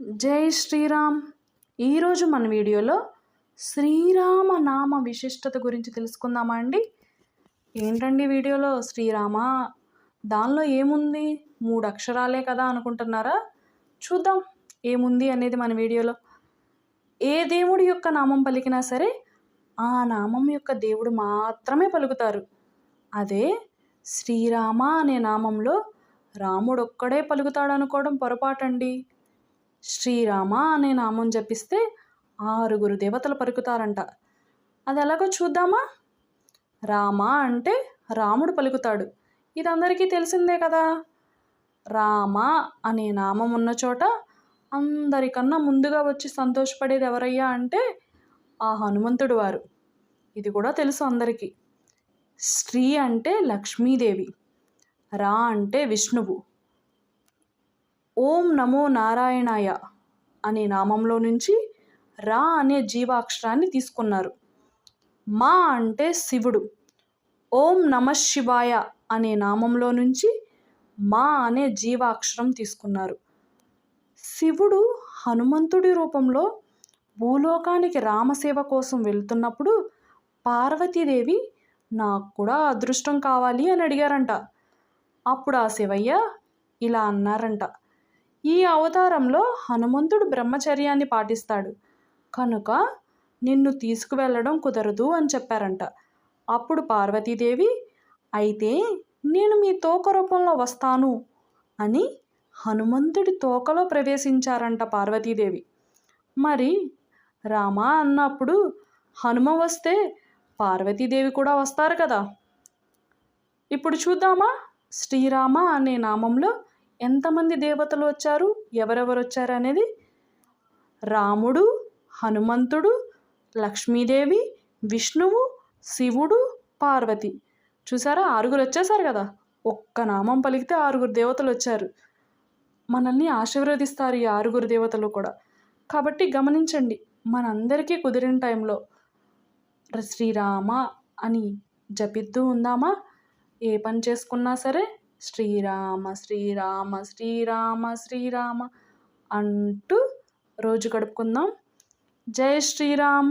జై శ్రీరామ్. ఈరోజు మన వీడియోలో శ్రీరామ నామ విశిష్టత గురించి తెలుసుకుందామా అండి? ఏంటండి వీడియోలో? శ్రీరామ దానిలో ఏముంది? మూడు అక్షరాలే కదా అనుకుంటున్నారా? చూద్దాం ఏముంది అనేది మన వీడియోలో. ఏ దేవుడి యొక్క నామం పలికినా సరే ఆ నామం యొక్క దేవుడు మాత్రమే పలుకుతారు. అదే శ్రీరామ అనే నామంలో రాముడు ఒక్కడే పలుకుతాడనుకోవడం పొరపాటండి. శ్రీరామ అనే నామం జపిస్తే ఆరుగురు దేవతలు పలుకుతారంట. అది ఎలాగో చూద్దామా? రామ అంటే రాముడు పలుకుతాడు. ఇది అందరికీ తెలిసిందే కదా. రామ అనే నామం ఉన్న చోట అందరికన్నా ముందుగా వచ్చి సంతోషపడేది ఎవరయ్యా అంటే ఆ హనుమంతుడు వారు. ఇది కూడా తెలుసు అందరికీ. శ్రీ అంటే లక్ష్మీదేవి. రా అంటే విష్ణువు. ఓం నమో నారాయణాయ అనే నామంలో నుంచి రా అనే జీవాక్షరాన్ని తీసుకున్నారు. మా అంటే శివుడు. ఓం నమ శివాయ అనే నామంలో నుంచి మా అనే జీవాక్షరం తీసుకున్నారు. శివుడు హనుమంతుడి రూపంలో భూలోకానికి రామసేవ కోసం వెళ్తున్నప్పుడు పార్వతీదేవి నాకు కూడా అదృష్టం కావాలి అని అడిగారంట. అప్పుడు ఆ శివయ్య ఇలా అన్నారంట. ఈ అవతారంలో హనుమంతుడు బ్రహ్మచర్యాన్ని పాటిస్తాడు. కనుక నిన్ను తీసుకువెళ్ళడం కుదరదు అని చెప్పారంట. అప్పుడు పార్వతీదేవి అయితే నేను మీ తోక రూపంలో వస్తాను అని హనుమంతుడి తోకలో ప్రవేశించారంట పార్వతీదేవి. మరి రామ అన్నప్పుడు హనుమ వస్తే పార్వతీదేవి కూడా వస్తారు కదా. ఇప్పుడు చూద్దామా? శ్రీరామ అనే నామంలో ఎంతమంది దేవతలు వచ్చారు? ఎవరెవరు వచ్చారు అనేది రాముడు హనుమంతుడు లక్ష్మీదేవి విష్ణువు శివుడు పార్వతి. చూసారా? ఆరుగురు వచ్చేసారు కదా? ఒక్క నామం పలికితే ఆరుగురు దేవతలు వచ్చారు. మనల్ని ఆశీర్వదిస్తారు ఈ ఆరుగురు దేవతలు కూడా. కాబట్టి గమనించండి మనందరికీ కుదిరిన టైంలో శ్రీరామ అని జపిస్తూ ఉందామా? ఏ పని చేసుకున్నా సరే శ్రీరామ శ్రీరామ శ్రీరామ శ్రీరామ అంటూ రోజు గడుపుకుందాం. జై శ్రీరామ్.